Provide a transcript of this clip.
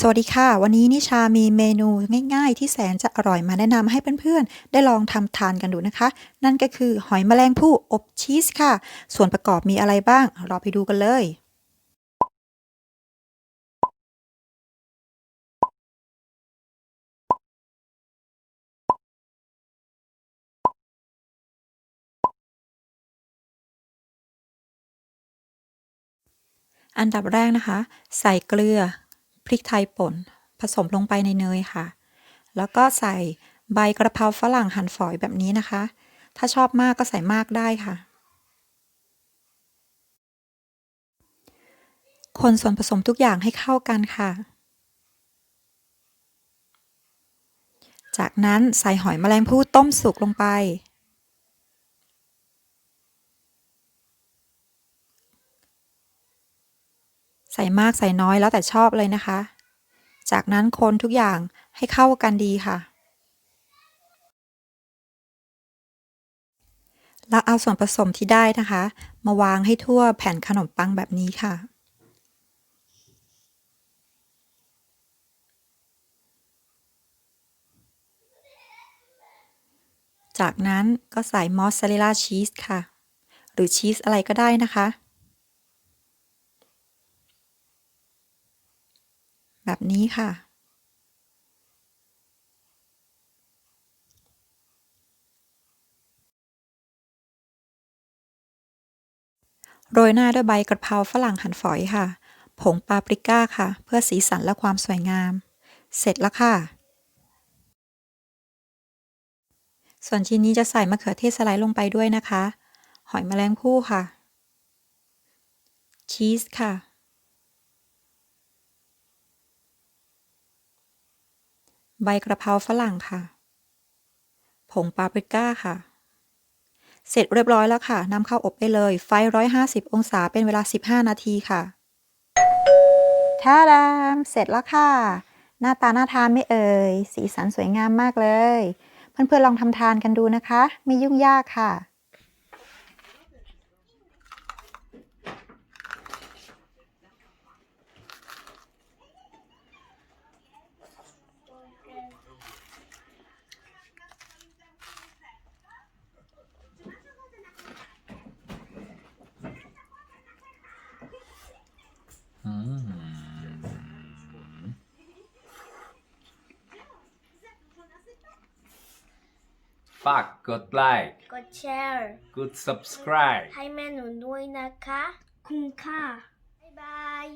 สวัสดีค่ะ วันนี้นิชามีเมนูง่าย ๆ ที่แสนจะอร่อยมาแนะนำให้เพื่อนๆ ได้ลองทำทานกันดูนะคะ นั่นก็คือหอยแมลงภู่อบชีสค่ะ ส่วนประกอบมีอะไรบ้างเราไปดูกันเลย อันดับแรกนะคะ ใส่เกลือ พริกไทยป่น ผสมลงไปในเนยค่ะ แล้วก็ใส่ใบกระเพราฝรั่งหั่นฝอยแบบนี้นะคะ ถ้าชอบมากก็ใส่มากได้ค่ะ คนส่วนผสมทุกอย่างให้เข้ากันค่ะ จากนั้นใส่หอยแมลงภู่ต้มสุกลงไป ใส่มากใส่น้อยแล้วแต่ชอบเลยนะคะ จากนั้นคนทุกอย่างให้เข้ากันดีค่ะ แล้วเอาส่วนผสมที่ได้นะคะ มาวางให้ทั่วแผ่นขนมปังแบบนี้ค่ะจากนั้นก็ใส่มอสซาเรลล่าชีสค่ะ หรือชีสอะไรก็ได้นะคะ แบบนี้ค่ะ โรยหน้าด้วยใบกระเพราฝรั่งหั่นฝอยค่ะ ผงปาปริก้าค่ะ เพื่อสีสันและความสวยงาม เสร็จแล้วค่ะ ส่วนชิ้นนี้จะใส่มะเขือเทศสไลด์ลงไปด้วยนะคะ หอยแมลงภู่ค่ะ ชีสค่ะ ใบกระเพราฝรั่งค่ะ ผงปาปริก้าค่ะ เสร็จเรียบร้อยแล้วค่ะนำเข้าอบได้เลย ไฟ 150 องศาเป็นเวลา 15 นาทีค่ะท่าดามเสร็จแล้วค่ะ หน้าตาน่าทานไม่เอ่ย สีสันสวยงามมากเลย เพื่อนๆลองทำทานกันดูนะคะ ไม่ยุ่งยากค่ะ ฝากกดไลค์ กดแชร์ กด subscribe ให้แม่หนูด้วยนะคะ คุณค่ะ บ๊ายบาย